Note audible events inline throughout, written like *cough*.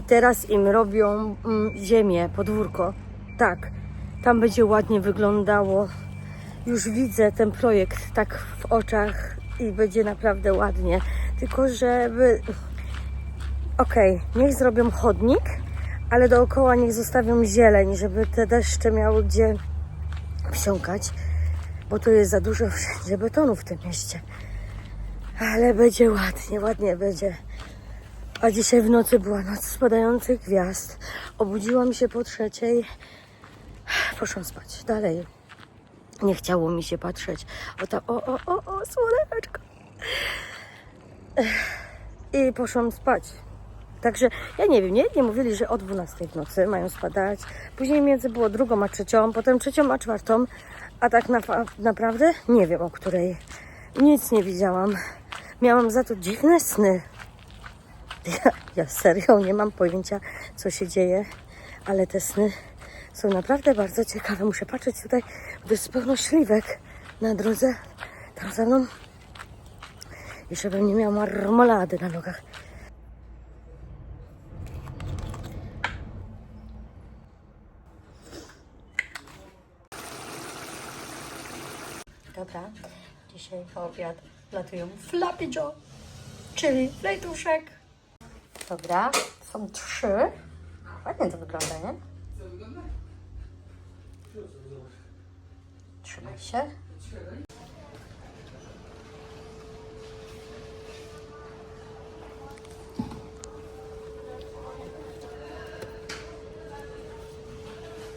i teraz im robią mm, ziemię, podwórko. Tak, tam będzie ładnie wyglądało. Już widzę ten projekt tak w oczach i będzie naprawdę ładnie. Tylko żeby. Okej, niech zrobią chodnik, ale dookoła niech zostawią zieleń, żeby te deszcze miały gdzie wsiąkać, bo to jest za dużo *laughs* wszędzie betonu w tym mieście. Ale będzie ładnie, ładnie będzie. A dzisiaj w nocy była noc spadających gwiazd. Obudziłam się po trzeciej. Poszłam spać dalej. Nie chciało mi się patrzeć. O ta, o, o, o, o, słoneczko. I poszłam spać. Także ja nie wiem, nie? Nie mówili, że o 12 w nocy mają spadać. Później między było drugą a trzecią, potem trzecią a czwartą. A tak na, naprawdę nie wiem o której. Nic nie widziałam. Miałam za to dziwne sny. Ja, ja serio nie mam pojęcia, co się dzieje, ale te sny są naprawdę bardzo ciekawe. Muszę patrzeć tutaj, bo jest pełno śliwek na drodze. Tam za mną. I żebym nie miała marmolady na nogach. Dobra, dzisiaj obiad latują Flappy Joe, czyli lejtuszek. Dobra, są trzy. Ładnie to wygląda, nie? Trzymaj się.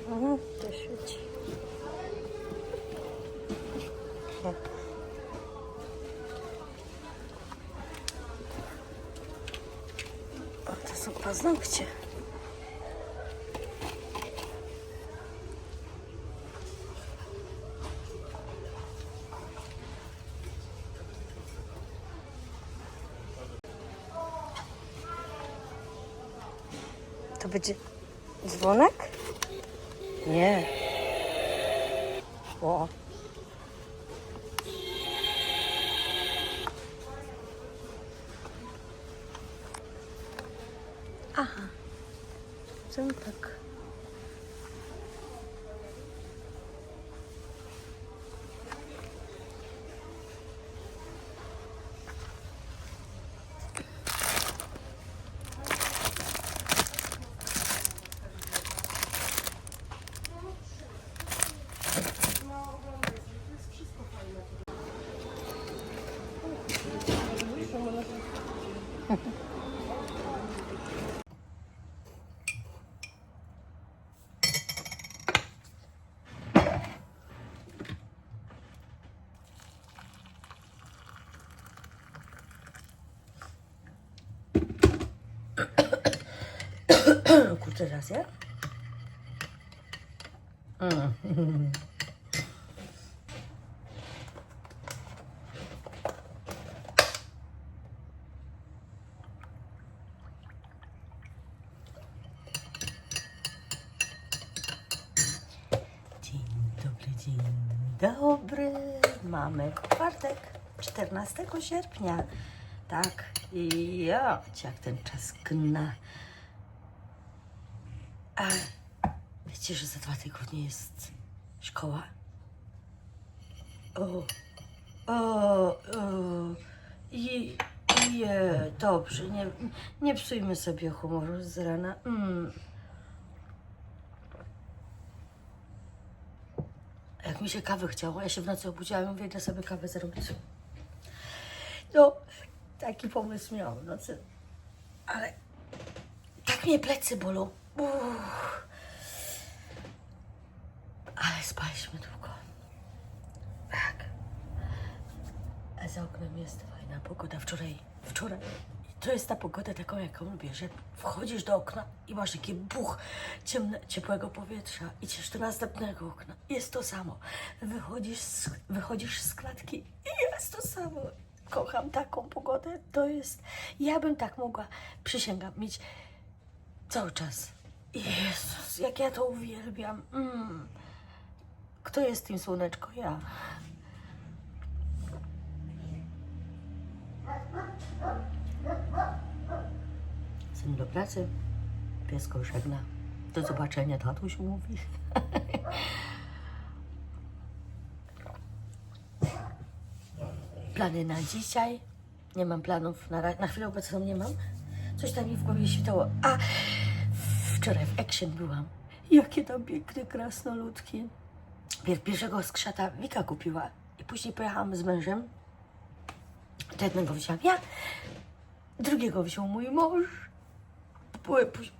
Mhm, to świeci. Nie. O, to są paznokcie. Będzie dzwonek? Nie. O. Aha. Ząbek. Kurczę, raz ja? Mm. Dzień dobry, dzień dobry. Mamy czwartek, 14 sierpnia. Tak, i ja, jak ten czas gna. A wiecie, że za dwa tygodnie jest szkoła? O, o, o. I, je, dobrze, nie, nie psujmy sobie humoru z rana. Mm. Jak mi się kawy chciało, ja się w nocy obudziłam i mówię, idę sobie kawę zrobić. No, taki pomysł miałam w nocy. Ale tak mnie plecy bolą. Uff. Ale spaliśmy długo. Tak. A za oknem jest fajna pogoda. Wczoraj, wczoraj. To jest ta pogoda taką, jaką lubię, że wchodzisz do okna i masz taki buch ciemne, ciepłego powietrza. Idziesz do następnego okna. Jest to samo. Wychodzisz z, wychodzisz z klatki i jest to samo. Kocham taką pogodę. To jest... Ja bym tak mogła, przysięgam, mieć Cały czas. Jezus, jak ja to uwielbiam. Mm. Kto jest tym słoneczko? Ja. Syn do pracy. Piesko żegna. Do zobaczenia, tatuś mówi. *laughs* Plany na dzisiaj? Nie mam planów na, na chwilę obecną, nie mam. Coś tam mi w głowie świtało. A wczoraj w Action byłam. Jakie tam piękne krasnoludki. Pier- Pierwszego skrzata Wika kupiła i później pojechałam z mężem. To jednego wziąłam ja, drugiego wziął mój mąż.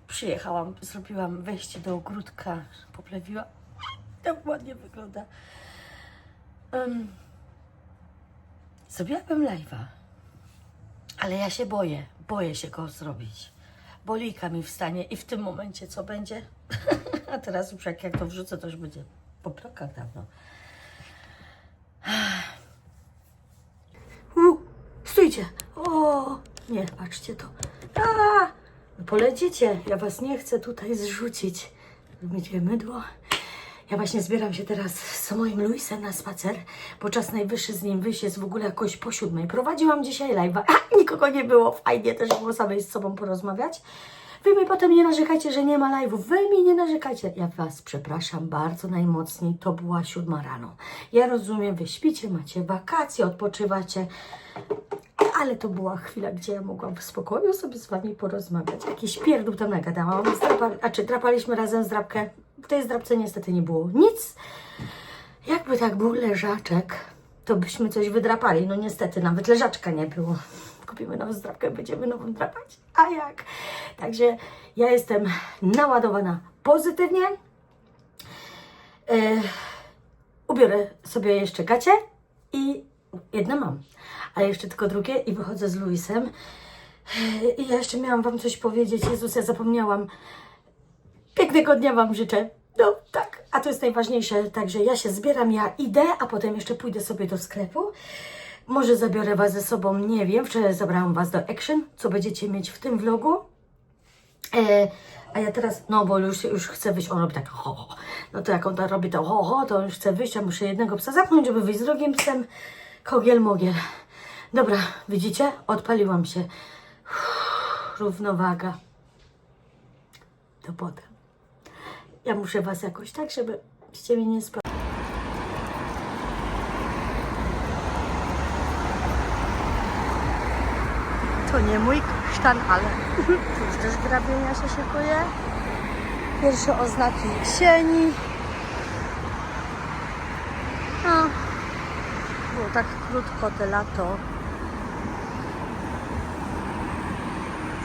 Przyjechałam, zrobiłam wejście do ogródka, poplewiła. Tak ładnie wygląda. Um, zrobiłabym live'a, ale ja się boję, boję się go zrobić. Bolika mi wstanie i w tym momencie co będzie? *laughs* A teraz już jak, jak to wrzucę, to już będzie po prokach dawno. *sighs* U, stójcie! O, nie, patrzcie to. A, polecicie, ja was nie chcę tutaj zrzucić. Mycie mydło. Ja właśnie zbieram się teraz z moim Luisem na spacer, bo czas najwyższy z nim wyjść jest w ogóle jakoś po siódmej. Prowadziłam dzisiaj live'a, *laughs* nikogo nie było, fajnie też było samej z sobą porozmawiać. Wy mi potem nie narzekajcie, że nie ma live'ów. Wy mi nie narzekajcie. Ja was przepraszam bardzo najmocniej. To była siódma rano. Ja rozumiem, wy śpicie, macie wakacje, odpoczywacie. Ale to była chwila, gdzie ja mogłam w spokoju sobie z wami porozmawiać. Jakiś pierdół tam nagadałam. A czy drapaliśmy razem zdrapkę? W tej zdrapce niestety nie było nic. Jakby tak był leżaczek, to byśmy coś wydrapali. No niestety, nawet leżaczka nie było. Kupimy nową zdrapkę, będziemy nową drapać. A jak? Także ja jestem naładowana pozytywnie. E, ubiorę sobie jeszcze gacie i jedno mam, a jeszcze tylko drugie i wychodzę z Luisem. E, I ja jeszcze miałam Wam coś powiedzieć. Jezus, ja zapomniałam. Pięknego dnia Wam życzę. No tak, a to jest najważniejsze. Także ja się zbieram, ja idę, a potem jeszcze pójdę sobie do sklepu. Może zabiorę Was ze sobą, nie wiem. Wczoraj zabrałam Was do Action, co będziecie mieć w tym vlogu. E, a ja teraz, no bo już, już chcę wyjść, on robi tak ho, ho. No to jak on tak robi to ho, ho, to już chce wyjść, a muszę jednego psa zapchnąć, żeby wyjść z drugim psem. Kogiel, mogiel. Dobra, widzicie? Odpaliłam się. Uff, równowaga. To potem. Ja muszę Was jakoś tak, żebyście mnie nie spali. To nie mój kasztan, ale *laughs* już też grabienia się szykuje. Pierwsze oznaki jesieni. No, było tak krótko te lato.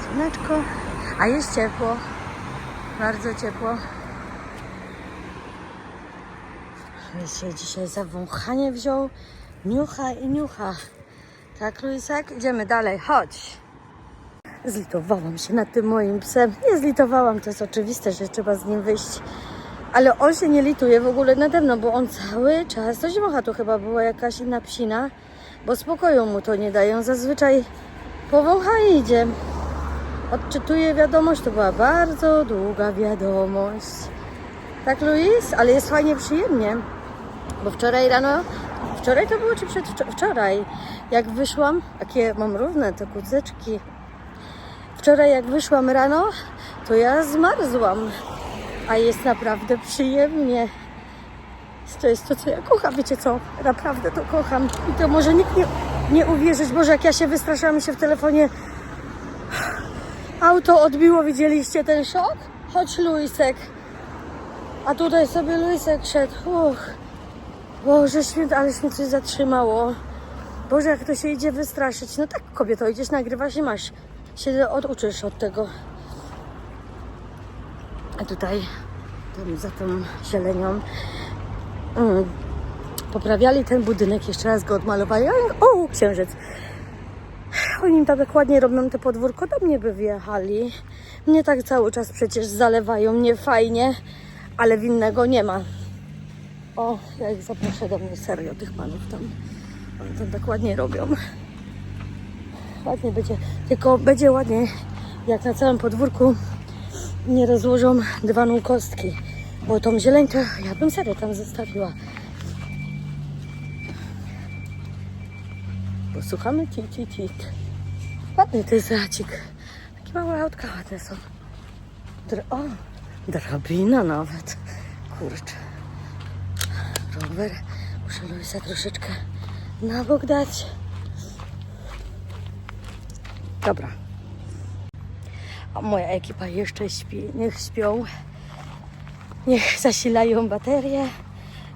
Słoneczko, a jest ciepło. Bardzo ciepło. Się dzisiaj za wąchanie wziął. Niucha i niucha. Tak, Luisek? Idziemy dalej, chodź. Zlitowałam się nad tym moim psem. Nie zlitowałam, to jest oczywiste, że trzeba z nim wyjść. Ale on się nie lituje w ogóle nade mną, bo on cały czas coś mocha. To chyba była jakaś inna psina, bo spokoju mu to nie dają. Zazwyczaj powącha i idzie. Odczytuje wiadomość, to była bardzo długa wiadomość. Tak, Luis? Ale jest fajnie, przyjemnie. Bo wczoraj rano, wczoraj to było czy przedwczoraj, jak wyszłam, jakie mam równe te kuceczki. Wczoraj jak wyszłam rano, to ja zmarzłam, a jest naprawdę przyjemnie. To jest to, co ja kocham, wiecie co? Naprawdę to kocham. I to może nikt nie, nie uwierzyć, Boże, jak ja się wystraszyłam mi się w telefonie. Auto odbiło, widzieliście ten szok? Chodź, Luisek. A tutaj sobie Luisek szedł. Uch. Boże święty, aleś mnie coś zatrzymało. Boże, jak to się idzie wystraszyć. No tak, kobieto, idziesz, nagrywasz i masz. Się oduczysz od tego. A tutaj, tam za tą zielenią, mm, poprawiali ten budynek, jeszcze raz go odmalowali. O, księżyc. Oni tam tak ładnie robią te podwórko, do mnie by wjechali. Mnie tak cały czas przecież zalewają, nie fajnie, ale winnego nie ma. O, ja ich zaproszę do mnie, serio, tych panów tam. Oni tam tak ładnie robią. Ładnie będzie, tylko będzie ładnie, jak na całym podwórku nie rozłożą dywanu kostki. Bo tą zieleń to ja bym serio tam zostawiła. Posłuchamy tik, tik, tik. Ładny to jest racik. Takie małe autka ładne są. Dr- o, drabina nawet. Kurczę. Rower. Muszę Luisa troszeczkę na bok dać. Dobra. A moja ekipa jeszcze śpi. Niech śpią. Niech zasilają baterie.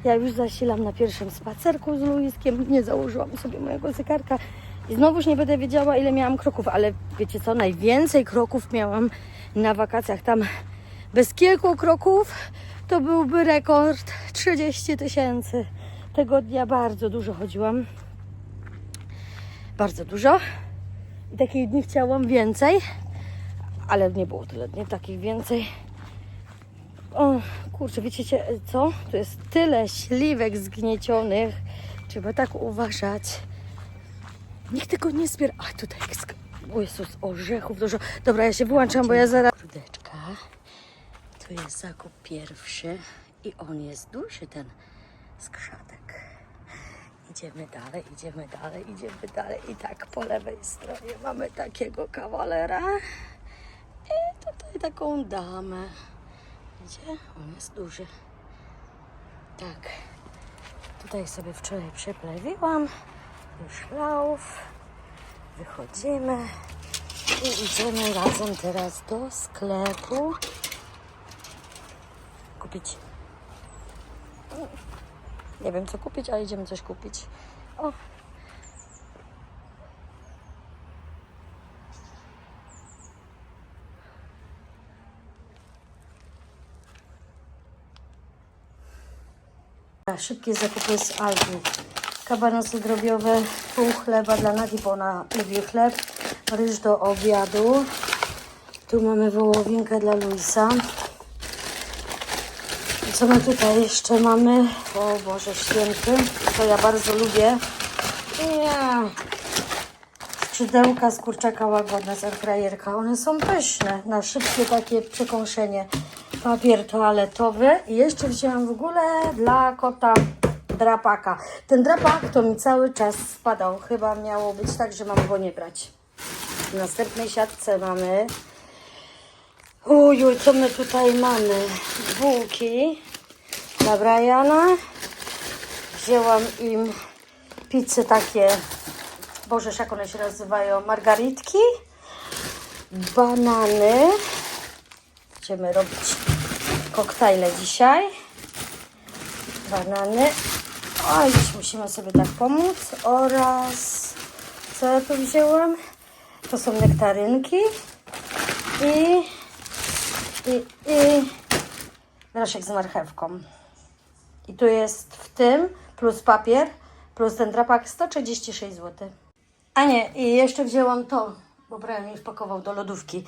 Ja już zasilam na pierwszym spacerku z Luiskiem. Nie założyłam sobie mojego zegarka. I znowuż nie będę wiedziała, ile miałam kroków, ale wiecie co? Najwięcej kroków miałam na wakacjach. Tam bez kilku kroków to byłby rekord 30 tysięcy. Tego dnia bardzo dużo chodziłam. Bardzo dużo. I takich dni chciałam więcej, ale nie było tyle dni takich więcej. O, kurczę, wiecie cie- co? Tu jest tyle śliwek zgniecionych. Trzeba tak uważać. Niech tego nie zbiera. A tutaj. O Jezus, orzechów dużo. Dobra, ja się wyłączam, bo ja zaraz... Kurdeczka. Tu jest zakup pierwszy. I on jest duży, ten skrzatek. Idziemy dalej, idziemy dalej, idziemy dalej. I tak po lewej stronie mamy takiego kawalera. I tutaj taką damę. Widzicie? On jest duży. Tak. Tutaj sobie wczoraj przeplewiłam. Już lauf. Wychodzimy. I idziemy razem teraz do sklepu. Kupić. Nie wiem co kupić, ale idziemy coś kupić. O. Szybkie zakupy z Aldi. Kabanosy drobiowe, pół chleba dla Nati, bo ona lubi chleb. Ryż do obiadu. Tu mamy wołowinkę dla Luisa. Co my tutaj jeszcze mamy? O Boże Święty, to ja bardzo lubię. Nie. Skrzydełka z kurczaka łagodne z airfryerka. One są pyszne, na szybkie takie przekąszenie. Papier toaletowy. I jeszcze wzięłam w ogóle dla kota drapaka. Ten drapak to mi cały czas spadał. Chyba miało być tak, że mam go nie brać. W następnej siatce mamy Uj, uj, co my tutaj mamy? Bułki dla Briana. Wzięłam im pizze takie, bożeż jak one się nazywają, margaritki. Banany. Będziemy robić koktajle dzisiaj. Banany. Oj, dziś musimy sobie tak pomóc. Oraz, co ja tu wzięłam? To są nektarynki. I i, i groszek z marchewką. I tu jest w tym plus papier, plus ten drapak 136 zł. A nie, i jeszcze wzięłam to, bo Brian mi wpakował do lodówki.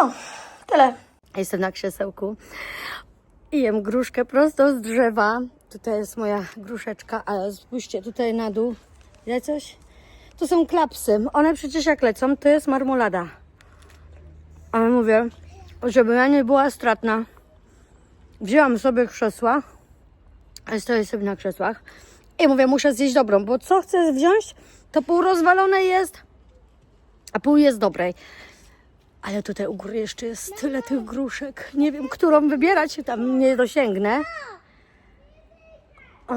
No, tyle. Jestem na krzesełku i jem gruszkę prosto z drzewa. Tutaj jest moja gruszeczka, ale spójrzcie tutaj na dół. Widać coś? To są klapsy. One przecież jak lecą, to jest marmolada. Ale mówię, żeby ja nie była stratna, wzięłam sobie krzesła, stoję sobie na krzesłach i mówię, muszę zjeść dobrą, bo co chcę wziąć, to pół rozwalone jest, a pół jest dobrej. Ale tutaj u góry jeszcze jest tyle tych gruszek. Nie wiem, którą wybierać, tam nie dosięgnę. O.